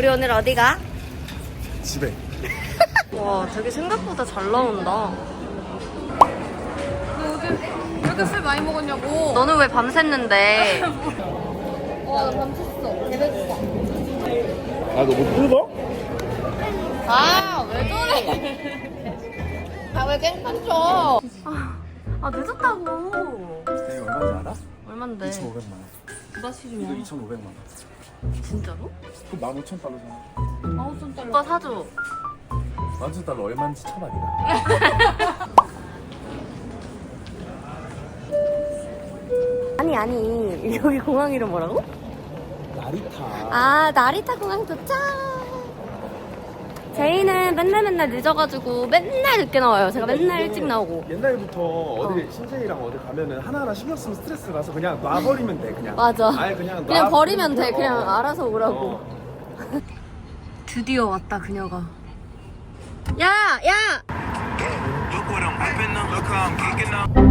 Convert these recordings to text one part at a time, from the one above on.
우리 오늘 어디 가? 집에. 와, 되게 생각보다 잘 나온다. 왜 이렇게 술 많이 먹었냐고. 너는 왜 밤샜는데? 와, 나 밤샜어. 개배고파. 아, 너못 뜯어? 아, 왜 저래? 아, 왜 깽판 쳐? 아, 늦었다고. 내가 얼마인지 알아? 얼만데? 2,500만 원. 부다시지 이거 마. 2,500만 원. 진짜로? 그럼 15,000달러잖아. 아홉 손 달러. 오빠 사줘. 15,000달러 얼마인지 쳐봐야 아니, 아니. 여기 공항 이름 뭐라고? 나리타. 아, 나리타 공항 도착! 제이는 맨날 맨날 늦어가지고 맨날 늦게 나와요. 제가 맨날 일찍 나오고. 옛날부터 어디 신세이랑 어디 가면은 하나하나 신경 쓰면 스트레스 가서 그냥 놔버리면 돼 그냥. 맞아. 아예 그냥 그냥 놔- 버리면 돼. 그냥 어. 알아서 오라고. 어. 드디어 왔다, 그녀가. 야! 야! Look what I'm whipping up, look how I'm kicking up.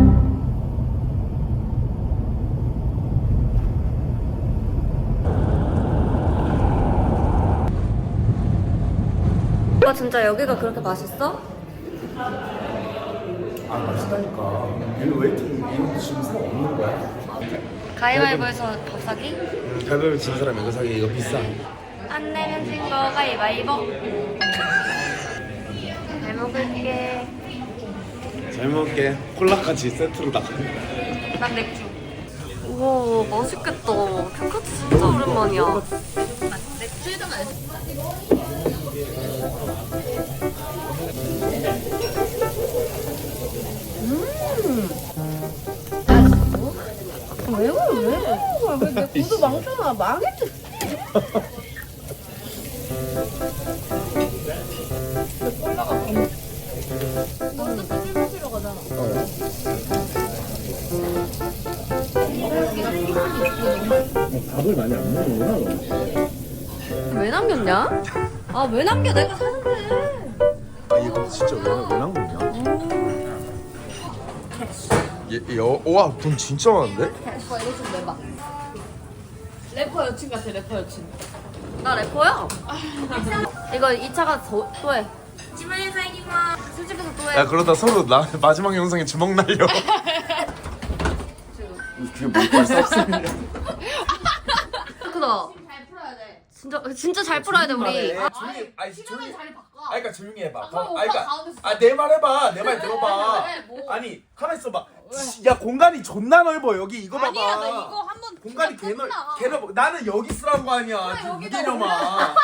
오빠 진짜 여기가 그렇게 맛있어? 아 맛있다니까. 얘는 웨이팅 이런 거 지금 사람 없는 거야? 가위바위보에서 밥 사기? 가볍게 진 사람 이거 사기 이거 비싸. 안 내면 진 거 가위바위보. 잘 먹을게. 잘 먹을게. 콜라까지 세트로 다. 난 맥주. 우와, 맛있겠다. 캔카츠 진짜 오랜만이야. 맥주도 맛있어. 왜 그래, 왜? 왜내 구두 망쳐놔? 망했지. 먼저 술 마시러 가잖아. 밥을 많이. 왜 남겼냐? 아, 왜 남겨? 내가 사는데. 아 이거 진짜 왜, 왜 남겼냐? 얘, 여, 와, 돈 진짜 많은데? 오빠 이거 좀 내봐. 래퍼 여친 같아, 래퍼 여친. 나 래퍼야. 이거 2차가 더, 또 해. 술집에서 또 해. 야, 그러다 서로 나 마지막 영상에 주먹 날려. 그게 뭐 벌써 없으면 크다. 잘 풀어야 돼. 진짜, 진짜 잘 풀어야 돼, 우리. 아, 조용히, 아니, 시간을 조용히. 잘 바꿔. 아, 그러니까 조용히 해봐. 아, 그럼 아, 오빠 그러니까, 가운데. 아, 내 말 해봐. 내 말 들어봐. 왜, 뭐. 아니, 가만 있어봐. 야, 공간이 존나 넓어. 여기 이거 봐봐. 아니야, 나 이거 한번 공간이 개 넓, 끝나. 개 넓어. 나는 여기 쓰라는 거 아니야. 지금 여기다 무기념아.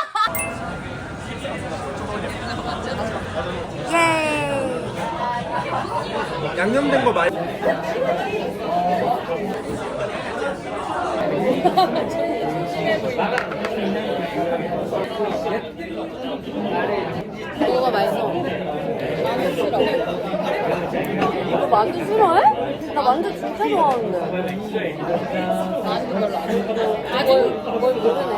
예. 양념된 거 많이. 뭐가 맛있어? 싫어. 너 만두 싫어해? 나 만두 진짜 좋아하는데. 나는 별로 안 좋아. 아직 뭘 모르네.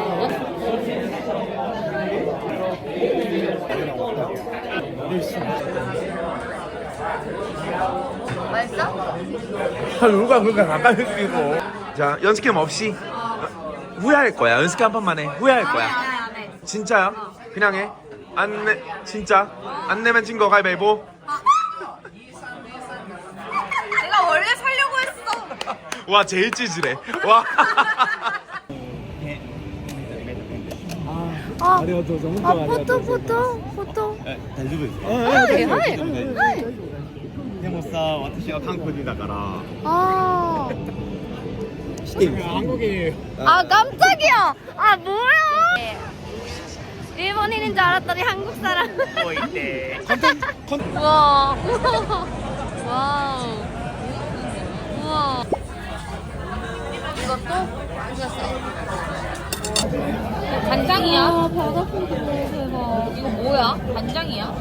맛있어? 아, 누가 그렇게 가까이 끼고. 자, 연습캠 없이. 후회할 거야. 연습캠 한 번만 해. 후회할 거야. 안 해. 진짜야? 그냥 해. 안 내, 진짜. 안 내면 진 거 가위바위보. 내가 원래 살려고 했어. 와, 제일 찌질해. 와. 아, 아 포토 포토 포토. 大丈夫ですか 하이 하이. でもさ私は韓国だから 아, 한국이에요. 아 깜짝이야. 아 뭐야? 일본인인 줄 알았더니 한국 사람. 뭐 보이네. 우와. 와우. 우와. 이것도 이거 간장이야. 아, 배 아픈 거 이거 뭐야? 간장이야?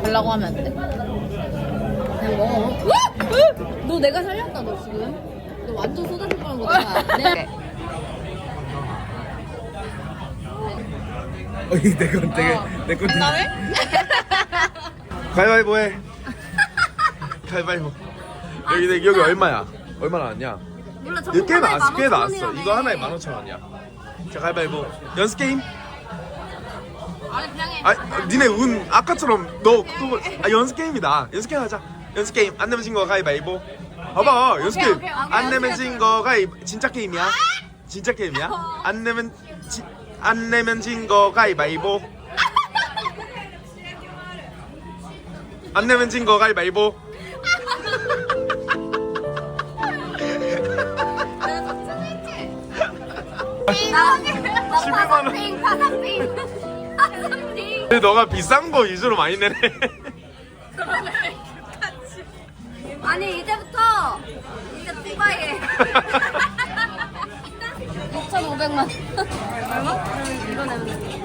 뭐라고 하면 안 돼? 그냥 먹어. 너 내가 살렸다, 너 지금. 너 완전 쏟아질 뻔한 거잖아. 네. 어이, 내건 되게, 내건 되게. 가위바위보 해. 가위바위보. 아, 여기 여기? 얼마야? 얼마 나왔냐? 몰라 이거 전국 꽤 하나에 나왔어, 꽤 나왔어. 15,000원이라며. 이거 하나에 15,000원이야. 자, 가위바위보. 연습 게임? 아니 그냥 해. 아, 니네 운 아까처럼 너 그거 아, 연습 게임이다. 연습 게임 하자. 연습 게임 안 내면 진 거 가위바위보. 봐봐, 연습 게임. 오케이, 오케이, 안 내면. 진 거 가위 진짜 게임이야. 진짜 게임이야. 안 내면 지, 안 내면 진 거 가위바위보. 안 내면 진 거 가위바위보. 나 11만 원. 파산핑 파산핑 파산핑. 근데 너가 비싼 거 위주로 많이 내네. 아니 이제부터 이제 두바이에 6,500만. 얼마? 이거 내면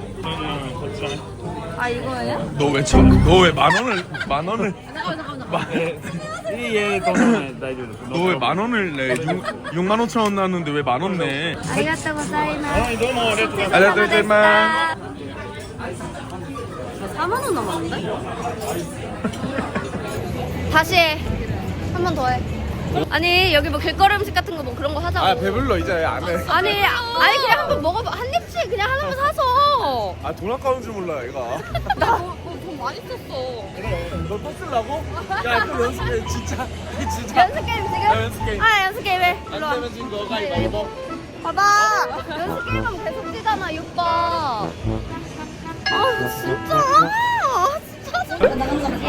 아 이거예요? 너왜 쳐? 너왜 만 원을 만 원을 잠깐만 잠깐만. 이게 돈은 다이죠. 너왜 만 원을 내? 6 만 5천 원 나왔는데 왜 만 원 내? 아, 너무 어렵다. 알려드리지만 4만 원 남았는데? 다시 해. 한 번 더 해. 아니 여기 뭐 길거리 음식 같은 거 뭐 그런 거 하자고. 아 배불러 이제 안 해. 아니 아니 그냥 한 번 먹어봐 한 입씩 그냥 하나만 사서. 아 돈 아까운 줄 몰라 얘가. 나돈 많이 썼어. 그래. 너또 쓰려고? 야 그럼 연습해 진짜. 이 진짜. 연습 게임 지금? 야, 연습 게임. 아 연습 게임 해. 일로 와. 안 되면 진 거가 이거. 봐봐 연습 게임하면 계속 뛰잖아 6번. 아 진짜. Yeah.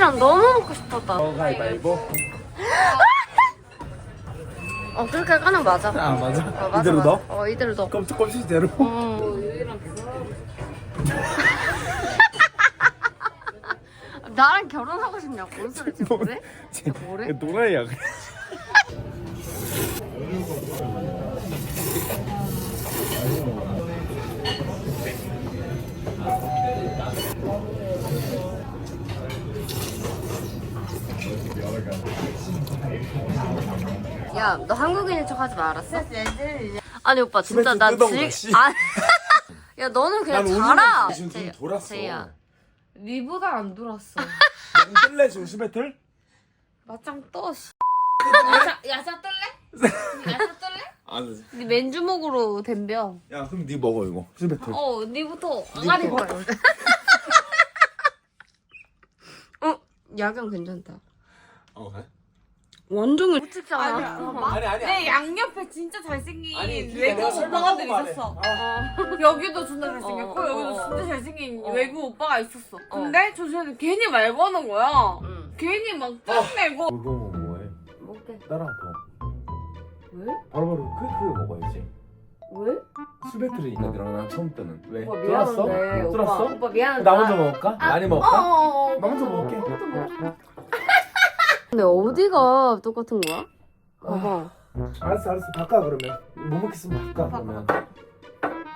이치랑 너무 먹고 싶었다. 가위바위보. 어 그렇게 까는 맞아. 아 맞아. 어, 맞아, 이대로 맞아. 넣어? 어 이대로 넣어. 껌치 껌치대로. 나랑 결혼하고 싶냐고 뭔 소리 지금 뭐래? 뭐래? 노라이야. 야 너 한국인인 척 하지 마 알았어? 아니 오빠 진짜 나 뜯어온 지... 씨. 아... 야 너는 그냥 난 자라. 오늘 지금 제이야, 좀 돌았어. 제이야. 니보다 안 돌았어. 뜰래 지금 수배틀? 맞짱 떠. 씨. 야자 야자 뜰래? 야자 뜰래? 안 돼. 네 맨주먹으로 덤벼. 야 그럼 네 먹어 이거 수배틀. 어 니부터 아가리 거야. 어 야경 괜찮다. 어 그래? 완전 못 찍잖아. 아니 아니. 내 양옆에 진짜 잘생긴 아니, 그게 외국 오빠가들 설명하고 있었어. 말해. 여기도 존나 잘생겼고 어, 어, 여기도 어, 진짜 잘생긴 어. 외국 오빠가 있었어. 근데 조선은 괜히 말 거는 거야. 응. 괜히 막 짱내고. 그거 뭐해? 먹게. 따라 더. 왜? 바로바로 크게 먹어야지. 왜? 수배틀이니까 너랑 나 처음 뜨는. 왜? 오빠 쫄았어? 미안한데. 오빠, 쫄았어? 오빠 미안한데. 나 먼저 먹을까? 많이 먹을까? 어, 나 먼저 먹을게. 근데 어디가 똑같은 거야? 봐봐. 알았어 알았어 바꿔 그러면 못 먹겠으면 바꿔 그러면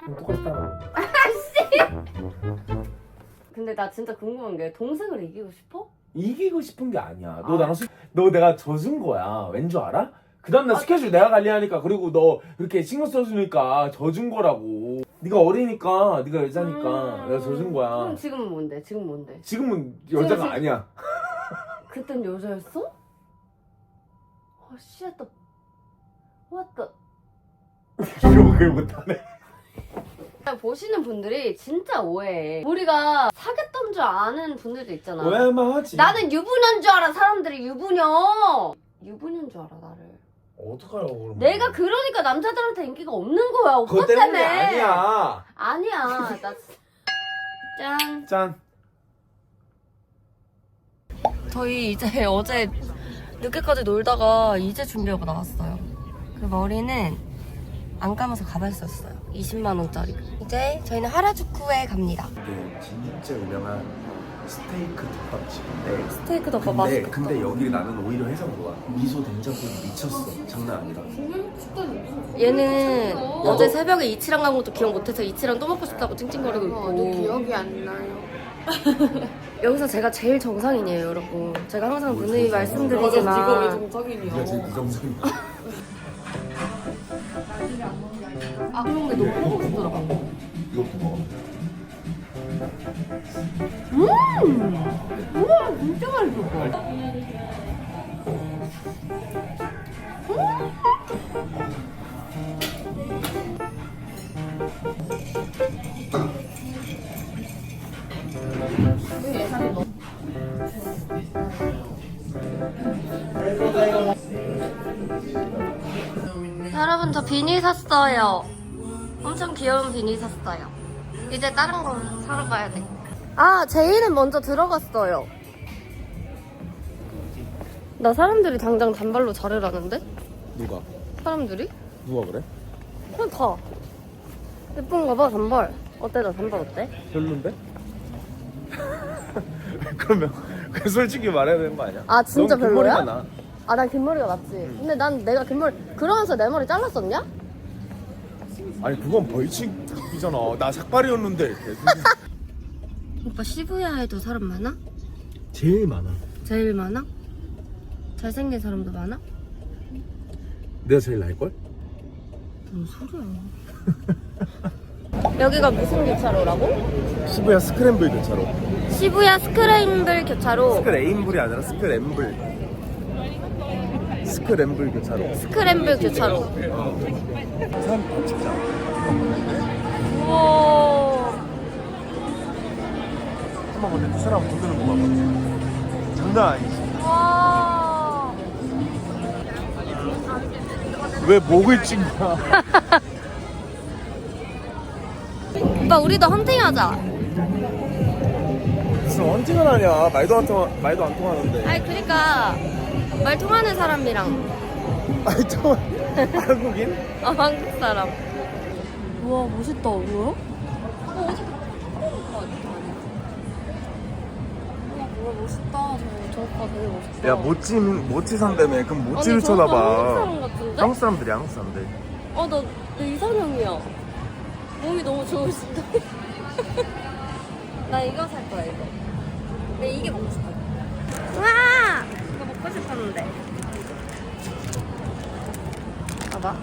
그럼 똑같이 따라 근데 나 진짜 궁금한 게 동생을 이기고 싶어? 이기고 싶은 게 아니야 너 나랑 수... 너 내가 져준 거야 왠 줄 알아? 그 다음날 스케줄 내가 관리하니까 그리고 너 이렇게 신경 써주니까 져준 거라고 네가 어리니까 네가 여자니까 음. 내가 져준 거야 그럼 지금은 뭔데? 지금 뭔데? 지금은 여자가 지금- 아니야 그땐 여자였어? 아. What the... 이러고 그걸 못하네 보시는 분들이 진짜 오해해. 우리가 사귀었던 줄 아는 분들도 있잖아. 오해만 하지 나는 유부녀인 줄 알아, 사람들이 유부녀. 유부녀인 줄 알아, 나를. 어떡하라고 그러면 내가 그러니까 남자들한테 인기가 없는 거야, 오빠 그거 때문에. 때문에 아니야 아니야, 나. 짠. 짠 저희 이제 어제 늦게까지 놀다가 이제 준비하고 나왔어요. 그 머리는 안 감아서 가발 썼어요. 20만 원짜리. 이제 저희는 하라주쿠에 갑니다. 이게 진짜 유명한 스테이크 덮밥집인데 스테이크 덮밥 근데, 맛있겠다. 근데 여기 나는 오히려 해서 좋아 미소 된장국이 미쳤어 장난 아니다 얘는 어제 새벽에 이치랑 간 것도 기억 못해서 이치랑 또 먹고 싶다고 찡찡거리고 있고. 어, 기억이 안 나요. 여기서 제가 제일 정상인이에요, 여러분. 제가 항상 누누이 말씀드리지만 네가 제일 부정적인 아 그런데 너무 먹고 싶더라고. 이것도 먹어 진짜 맛있어. 여러분 저 비니 샀어요. 엄청 귀여운 비니 샀어요. 이제 다른 거 사러 가야 돼. 아, 제이는 먼저 들어갔어요. 나 사람들이 당장 단발로 자르라는데? 누가? 사람들이? 누가 그래? 그냥 다. 예쁜가 봐, 단발. 어때, 나 단발 어때? 별론데? 그러면 그 솔직히 말해야 되는 거 아니야? 아, 진짜 넌 별로야? 뒷머리가 나. 아, 난 긴 머리가 낫지. 근데 난 내가 긴 머리, 그러면서 내 머리 잘랐었냐? 아니 그건 벌칙이잖아 나 삭발이었는데 오빠 시부야에도 사람 많아? 제일 많아 제일 많아? 잘생긴 사람도 많아? 내가 제일 나을 걸? 뭔 소리야. 여기가 무슨 교차로라고? 시부야 스크램블 교차로 시부야 스크램블 교차로. 스크레인블이 아니라 스크램블 스크램블 교차로 스크램블 교차로. 사람 다 찍자 우와. 한번 근데 두 사람 부드는 거 봐봐 장난 아니지 와. 왜 목을 찍냐 오빠 우리도 헌팅하자. 무슨 헌팅을 하냐 말도 안 통하 말도 안 통하는데 아니 그러니까 말 통하는 사람이랑 아니 저 한국인? 어, 한국 사람. 우와 멋있다. 뭐야? 뭐야 멋있다. 저, 저 오빠 되게 멋있다. 야 모찌 모찌 산다며 그럼 모찌를 아니, 저 쳐다봐 한국 사람 같은데? 한국 사람들이 한국 사람들 어, 너, 너 이상형이야. 몸이 너무 좋으신데? 나 이거 살 거야, 이거. 근데 이게 먹고 싶어. 와! 이거 먹고 싶었는데. 봐봐.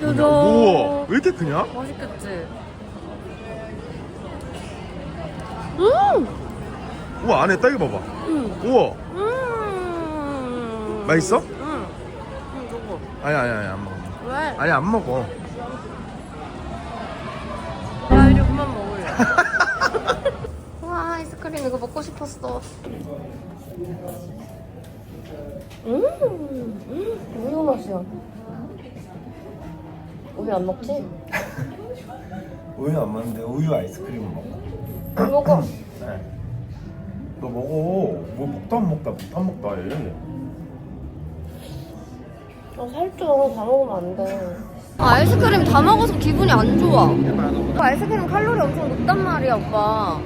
짜잔. 우와 왜 이렇게 크냐? 맛있겠지? 음! 우와 안에 딸기 봐봐 음! 우와 음! 맛있어? 응. 응, 저거. 아니 아니 아니 안 먹어 왜? 아니 안 먹어 와 아이스크림 이거 먹고 싶었어. 음, 음, 우유 맛이야. 우유 안 먹지? 우유 안 먹는데 우유 아이스크림을 먹어 안 먹어. 네. 너 먹어 뭐 먹다 안 먹다 먹다 안 먹다 해 아, 살쪄. 다 먹으면 안 돼. 아, 아이스크림 다 먹어서 기분이 안 좋아. 아이스크림 칼로리 엄청 높단 말이야, 오빠.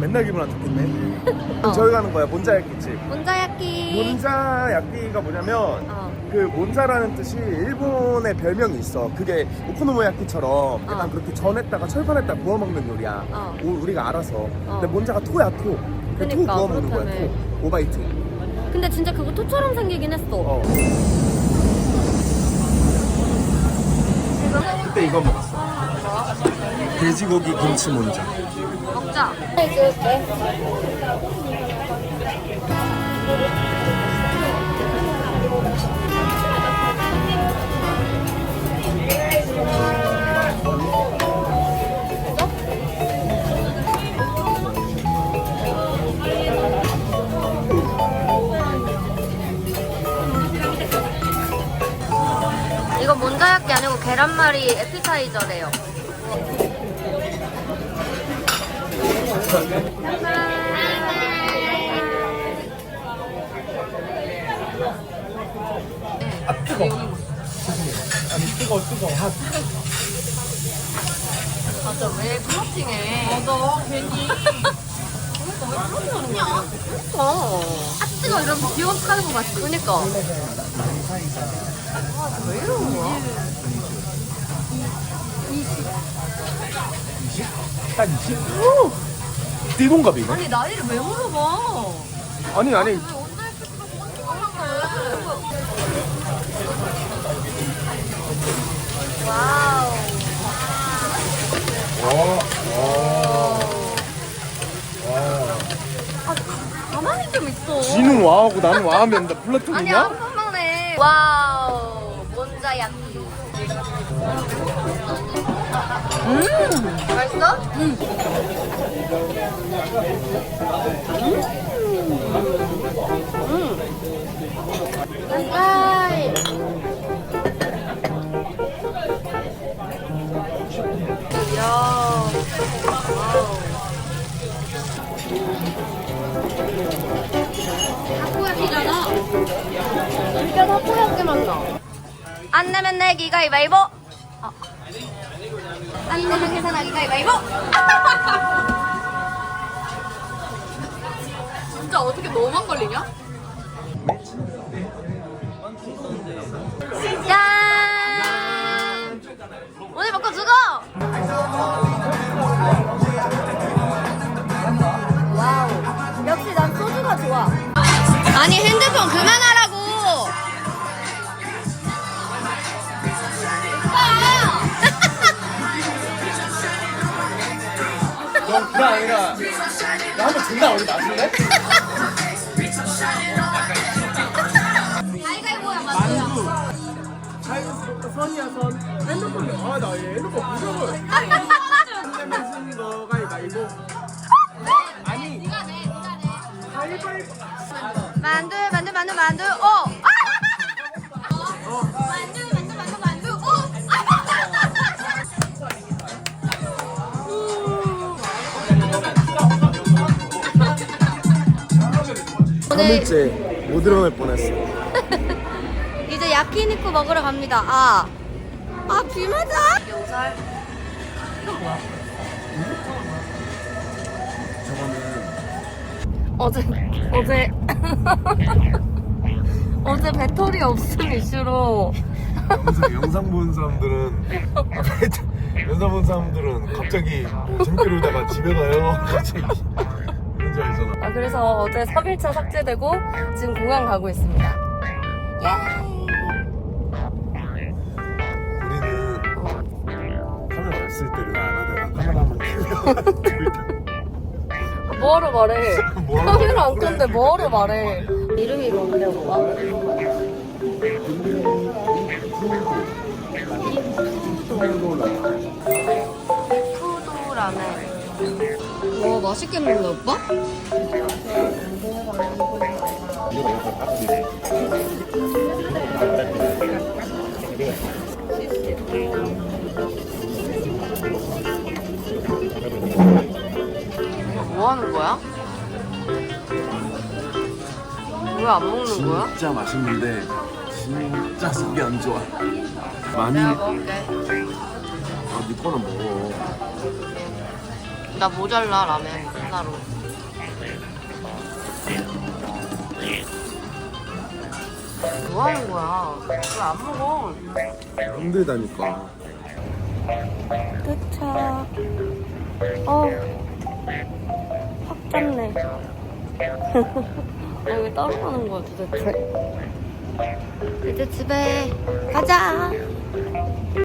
맨날 기분 안 좋겠네 어. 저기 가는 거야 몬자야끼집 혼자야끼. 몬자야끼가 뭐냐면 어. 그 몬자라는 뜻이 일본의 별명이 있어 그게 오코노모야끼처럼 약간 어. 그렇게 전에다가 철판에다 구워 먹는 요리야 어. 우- 우리가 알아서 근데 몬자가 토야 토 그냥 토 그니까, 구워 먹는 거야. 토 오바이트 근데 진짜 그거 토처럼 생기긴 했어. 어. 그때 이거 먹었어 돼지고기 김치 몬자 먹자. 해줄게. 에피타이저래요. 뜨거 뜨거 핫. 맞아 왜 플러팅해? 맞아 괜히 어. 아 뜨거 이러면서 귀여운 척하는 거 맞지? 그니까. 왜 이러는 거야? 한 20? 띠동갑이네. 아니 나이를 왜 물어봐? 아니 아니 왜? 와우. 아, 가만히 좀 있어. 지는 와하고 나는 와하면 나 아니 플라톤이냐? 한 번만 해. 와우. 몬자야키. 음. 맛있어? 음. 가까이. 야. 와우. 타코야키잖아 진짜 타코야끼 맛나. 안 내면 내기 가위바위보. 어. 안 내면 계산하기 가위바위보. 진짜 어떻게 너만 걸리냐? 짠! 오늘 먹고 죽어! 와우. 역시 난 소주가 좋아. 아니, 핸드폰 그만하 그게 아니라 나 한번 존나 어디 맞아. 선이야 선. 핸드폰 아나 핸드폰 무서워. 가위바 3일째 못 일어날 뻔했어. 이제 야키니쿠 먹으러 갑니다. 아, 아, 비 맞아? 용살. 이건 뭐야? 어제, 어제, 어제 배터리 없음 이슈로 영상, 영상 본 사람들은 영상 본 사람들은 갑자기 뭐 재밌게 놀다가 집에 가요. 갑자기 아. 아, 그래서 어제 3일차 삭제되고 지금 공항 가고 있습니다. 예! 우리는 카메라 없을 때를 안 하다가 카메라 한번 켜면 뭐하러 말해? 뭐하러 카메라 안? 건데 뭐하러 말해? 이름이 뭔데, 오빠? 푸도 라멘. 와 맛있겠는데 오빠? 뭐 하는 거야? 왜 안 먹는 거야? 진짜 맛있는데 진짜 속이 안 좋아. 많이 내가 아, 먹을게. 네 거는 먹어. 나 모자라 라멘 하나로. 뭐 하는 거야? 왜 안 먹어? 힘들다니까. 도착. 어. 확 짰네. 왜 따로 가는 거야 도대체? 이제 집에 가자.